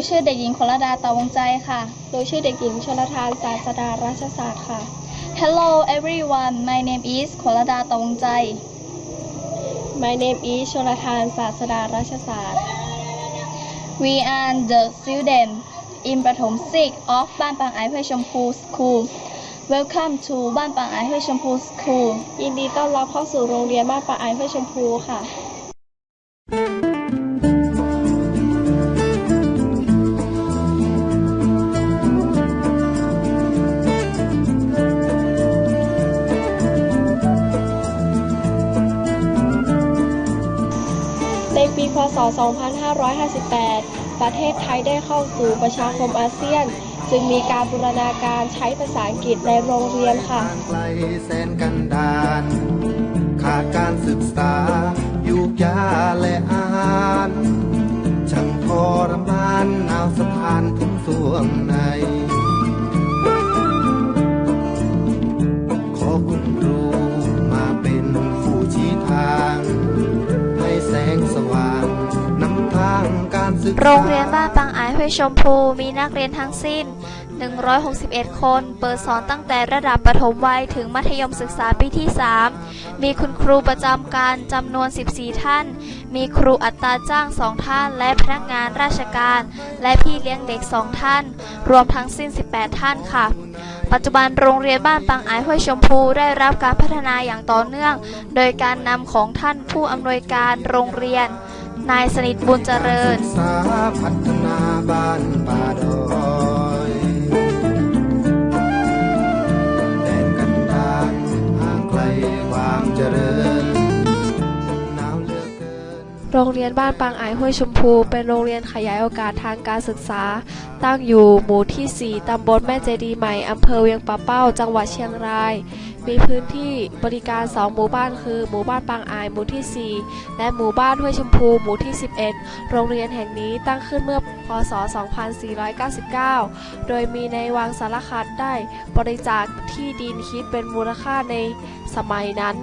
ูชื่อเด็กหญิงคลดาตาวงใจค่ะหนูชื่อเด็กหญิงชลทานศาสดาราชศาสตร์ค่ะ Hello everyone my name is คลดาตาวงใจ My name is ชลทานศาสดาราชศาสตร์ We are the student in ประถม6 of บ้านปางไอห้วยชมพู School Welcome to บ้านปางไอห้วยชมพู School ยินดีต้อนรับเข้าสู่โรงเรียนบ้านป่าไอห้วยชมพูค่ะ 2558 ประเทศไทยได้เข้าสู่ประชาคมอาเซียน จึงมีการบูรณาการใช้ภาษาอังกฤษในโรงเรียนค่ะไกลแสนกันดานขาดการศึกษาอยุกยาและอาหารช่างทรมานหนาวสะพานทุกส่วงใน ขอคุณครูมาเป็นผู้ชี้ทาง ให้แสงสว่าง โรงเรียนบ้านปังอายห้วยชมพูมีนักเรียนทั้งสิ้น 161 คน เปิดสอนตั้งแต่ระดับประถมวัยถึงมัธยมศึกษาปีที่ 3 มีคุณครูประจำการจำนวน 14 ท่าน มีครูอัตราจ้าง 2 ท่าน และพนักงานราชการ และพี่เลี้ยงเด็ก 2 ท่าน รวมทั้งสิ้น 18 ท่านค่ะปัจจุบันโรงเรียนบ้านปังอายห้วยชมพูได้รับการพัฒนาอย่างต่อเนื่อง โดยการนำของท่านผู้อำนวยการโรงเรียน นายสนิทบุญเจริญศึกษาพัฒนาบ้านป่าดอยแดนกันดารห่างไกลความเจริญหนาวเหลือเกินโรงเรียนบ้านปางอายห้วยชมพู เป็นโรงเรียนขยายโอกาสทางการศึกษา ตั้งอยู่หมู่ที่ 4 ตำบลแม่เจดีย์ใหม่ อำเภอเวียงป่าเป้า จังหวัดเชียงราย มีพื้นที่บริการ 2 หมู่บ้านคือ หมู่บ้านปางอายหมู่ที่ 4 และหมู่บ้านห้วยชมพูหมู่ที่ 11 โรงเรียนแห่งนี้ตั้งขึ้นเมื่อพศ 2499 โดยมีในวังสารคัดได้บริจาคที่ดินคิดเป็นมูลค่าในสมัยนั้น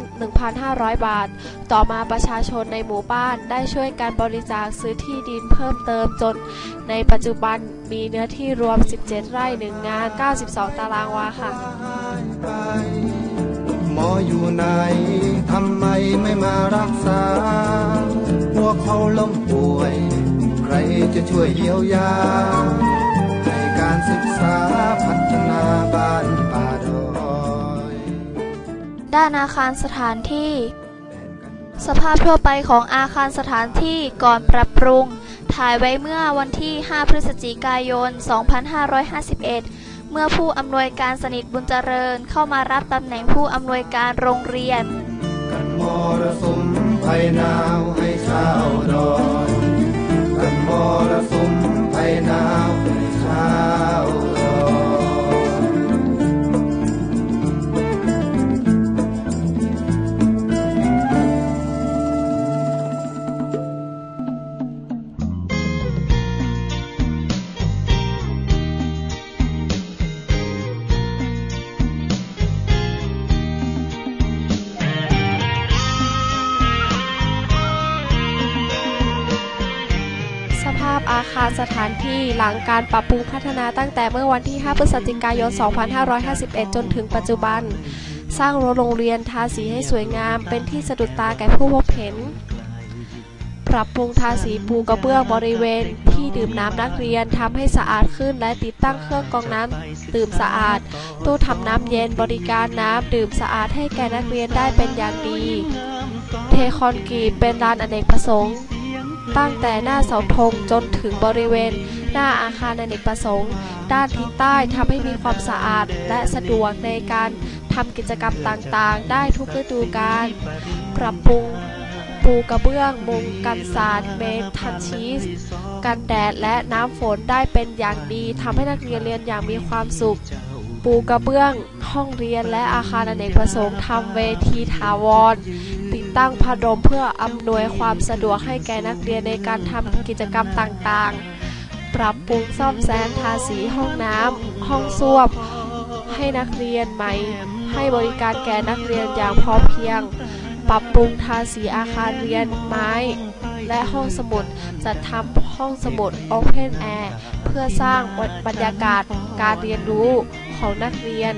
1,500 บาท ต่อมาประชาชนในหมู่บ้านได้ช่วยกันบริจาคซื้อที่ดินเพิ่มเติมจน ในปัจจุบันมีเนื้อที่รวม 17 ไร่ 1 งาน 92 ตารางวาค่ะ มออยู่ไหน ทำไมไม่มารักษา พวกเขาล้มป่วย ใครจะช่วยเยียวยา ให้การศึกษาพัฒนาบ้านป่าดอย ด้านอาคารสถานที่ สภาพทั่วไปของอาคารสถานที่ก่อนปรับปรุง ถ่ายไว้เมื่อวันที่ 5 พฤศจิกายน 2551 มื่อผู้อำนวยการสนิทบุญเจริญเข้ามารับตำแหน่งผู้อำนวยการโรงเรียน กันมรสุมภัยหนาวให้ชาวดอนกันมรสุมภัยหนาวให้ชาว อาคารสถานที่หลังการปรับปรุงพัฒนาตั้งแต่เมื่อวันที่ 5 พฤศจิกายน 2551 จนถึงปัจจุบัน สร้างรั้วโรงเรียนทาสีให้สวยงาม เป็นที่สะดุดตาแก่ผู้พบเห็น ปรับปรุงทาสีปูกระเบื้องบริเวณ ที่ดื่มน้ำนักเรียนทำให้สะอาดขึ้น และติดตั้งเครื่องกรองน้ำดื่มสะอาด ตู้ทำน้ำเย็นบริการน้ำดื่มสะอาดให้แก่นักเรียนได้เป็นอย่างดี เทคอนกรีตเป็นลานอเนกประสงค์ ตั้งแต่หน้าเสาธงจนถึงบริเวณ หน้าอาคารอเนกประสงค์ ด้านทิศใต้ทำให้มีความสะอาดและสะดวกในการทำกิจกรรมต่างๆ ได้ทุกฤดูกาลปรับปรุงปูกระเบื้องมุงกันสาดเมทัลชีส กันแดดและน้ำฝนได้เป็นอย่างดีทำให้นักเรียนเรียนอย่างมีความสุข ปูกระเบื้อง ห้องเรียนและอาคารอเนกประสงค์ทำเวทีถาวรติด ตั้งพัดลมเพื่ออำนวยความสะดวกให้แก่นักเรียนในการทำกิจกรรมต่างๆ ปรับปรุงซ่อมแซมทาสีห้องน้ำห้องส้วมให้นักเรียนใหม่ ให้บริการแก่นักเรียนอย่างพอเพียง ปรับปรุงทาสีอาคารเรียนไม้ และห้องสมุดจัดทำห้องสมุด Open Air เพื่อสร้างบรรยากาศการเรียนรู้ของนักเรียน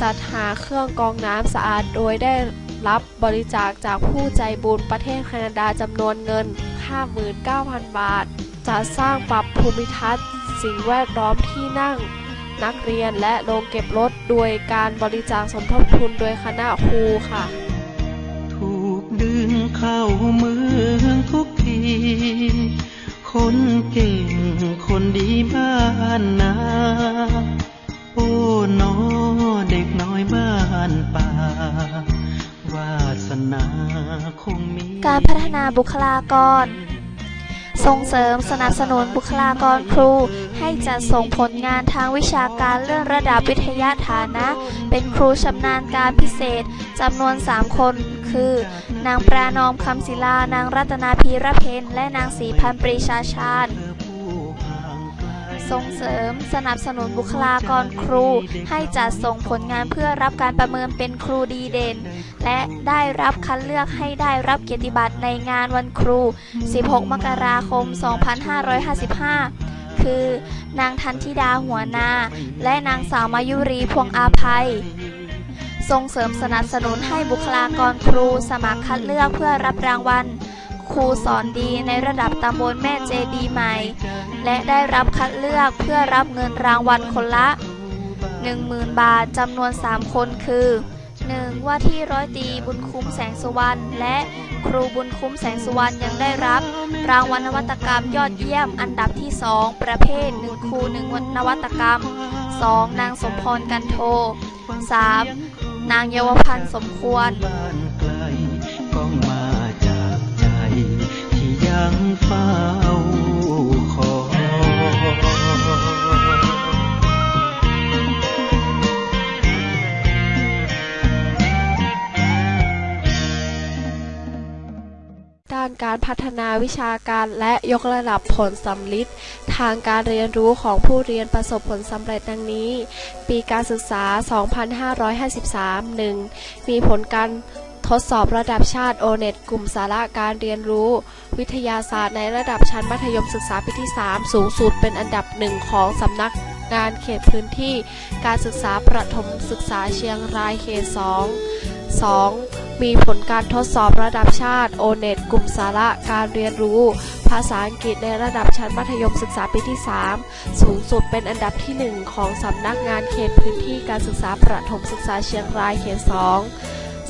จัดหาเครื่องกรองน้ำสะอาดโดยได้ รับบริจาคจากผู้ใจบุญประเทศแคนาดาจำนวนเงิน 59,000 บาทจัดสร้างปรับภูมิทัศน์ สิ่งแวดล้อมที่นั่ง นักเรียนและโรงเก็บรถโดยการบริจาคสมทบทุนโดยคณะครูค่ะ ถูกดึงเข้าเมืองทุกที คนเก่งคนดีบ้านนาโอ้น้อเด็กน้อยบ้านป่า การพัฒนาบุคลากร ส่งเสริมสนับสนุนบุคลากรครู ให้จัดส่งผลงานทางวิชาการเลื่อนระดับวิทยาฐานะ เป็นครูชำนาญการพิเศษจำนวน 3 คน คือ นางปรานอมคำศิลา นางรัตนาพีระเพนและนางศรีพันปรีชาชาญ ส่งเสริม สนับสนุนบุคลากรครู ให้จัดส่งผลงานเพื่อรับการประเมินเป็นครูดีเด่น และได้รับคัดเลือกให้ได้รับเกียรติบัตรในงานวันครู 16 มกราคม 2555 คือนางทันธิดาหัวนา และนางสาวมายุรีพวงอาภัยส่งเสริมสนับสนุนให้บุคลากรครูสมัครคัดเลือกเพื่อรับรางวัล ครูสอนดีในระดับตำบลแม่เจดีใหม่ และได้รับคัดเลือกเพื่อรับเงินรางวัลคนละ 10,000 บาทจำนวน 3 คนคือ 1. ว่าที่ร้อยตีบุญคุ้มแสงสุวรรณและครูบุญคุ้มแสงสุวรรณยังได้รับ รางวัลนวัตกรรมยอดเยี่ยมอันดับที่ 2 ประเภท 1 ครู 1 นวัตกรรม 2. นางสมพรกันโท 3. นางเยาวพันธ์สมควร ยังเฝ้าคอยด้านการพัฒนาวิชาการและยกระดับผลสำลิดทางการเรียนรู้ของผู้เรียนประสบผลสำเร็จดังนี้ ปีการศึกษา 2553 1. มีผลการ ดสอบระดับชาติ o n e t กลุ่มสาระการเรียนรู้ วิทยาศาสตร์ในระดับชั้นมัธยมศึกษาปีที่ 3 สูงสุดเป็นอันดับหนึ่งของสำนักงานเขตพื้นที่ การศึกษาประถมศึกษาเชียงรายเขต 2 2. มีผลการทดสอบระดับชาติ o n e t กลุ่มสาระการเรียนรู้ ภาษาอังกฤษในระดับชั้นมัธยมศึกษาปีที่ 3 สูงสุดเป็นอันดับที่ 1 ของสำนักงานเขตพื้นที่การศึกษาประถมศึกษาเชียงรายเขต 2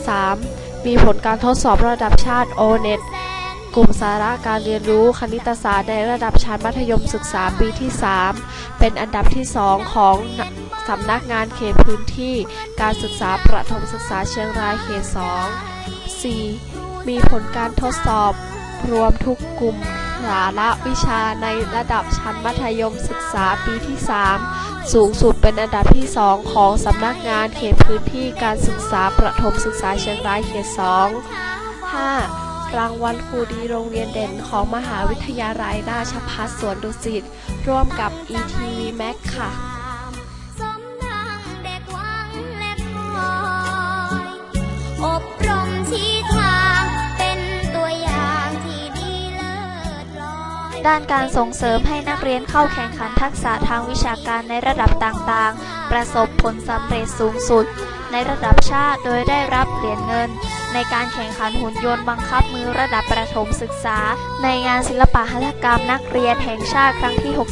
3. มีผลการทดสอบระดับชาติ o n e t กลุ่มสาระการเรียนรู้คณิตศาสตร์ในระดับชั้นมัธยมศึกษาปีที่ 3 เป็นอันดับที่ 2 ของสำนักงานเขตพื้นที่การศึกษาประถมศึกษาเชียงรายเขต 2 4. มีผลการทดสอบรวมทุกกลุ่ม สาระวิชาในระดับชั้นมัธยมศึกษาปีที่ 3 สูงสุดเป็นอันดับที่ 2 ของสำนักงานเขตพื้นที่การศึกษาประถมศึกษาเชียงรายเขต 2 5. รางวัลครูดีโรงเรียนเด่นของมหาวิทยาลัยราชภัฏสวนดุสิตร่วมกับ ETV Max ค่ะอบ ด้านการส่งเสริมให้นักเรียนเข้าแข่งขันทักษะทางวิชาการในระดับต่างๆ ประสบผลสำเร็จสูงสุด ในระดับชาติโดยได้รับเหรียญเงิน ในการแข่งขันหุ่นยนต์บังคับมือระดับประถมศึกษา ในงานศิลปะหัตถกรรมนักเรียนแห่งชาติครั้งที่ 61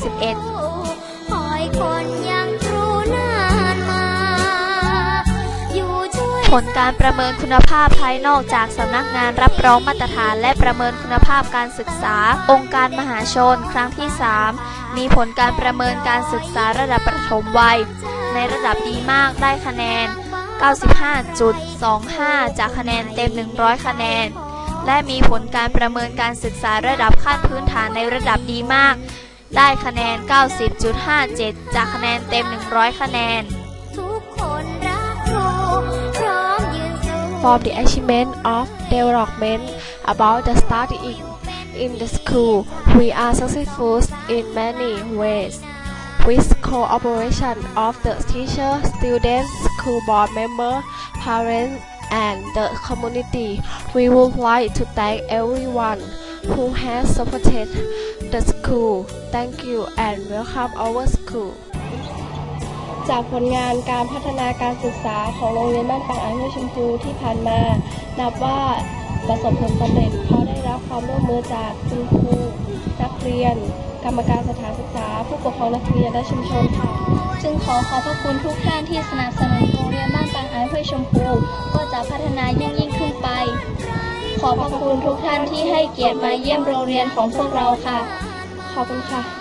ผลการประเมินคุณภาพภายนอกจากสำนักงานรับรองมาตรฐานและประเมินคุณภาพการศึกษา องค์การมหาชน ครั้งที่ 3 มีผลการประเมินการศึกษาระดับประถมวัย ในระดับดีมากได้คะแนน 95.25 จากคะแนนเต็ม 100 คะแนน และมีผลการประเมินการศึกษาระดับขั้นพื้นฐานในระดับดีมาก ได้คะแนน 90.57 จากคะแนนเต็ม 100 คะแนน for the achievement of development about the studying in the school. We are successful in many ways. With cooperation of the teacher, students, school board member, parents, and the community. We would like to thank everyone who has supported the school. Thank you and welcome our school. จากผลงานการพัฒนาการศึกษาของโรงเรียนบ้านปางอ่างห้วยชมพูที่ผ่านมา นับว่าประสบผลสำเร็จเพราะได้รับความร่วมมือจากคุณครูนักเรียน กรรมการสถานศึกษา ผู้ปกครองนักเรียนและชุมชนค่ะ จึงขอขอบพระคุณทุกท่านที่สนับสนุนโรงเรียนบ้านปางไอ้ห้วยชมพู ก็จะพัฒนายิ่งยิ่งขึ้นไป ขอบพระคุณทุกท่านที่ให้เกียรติมาเยี่ยมโรงเรียนของพวกเราค่ะ ขอบคุณค่ะ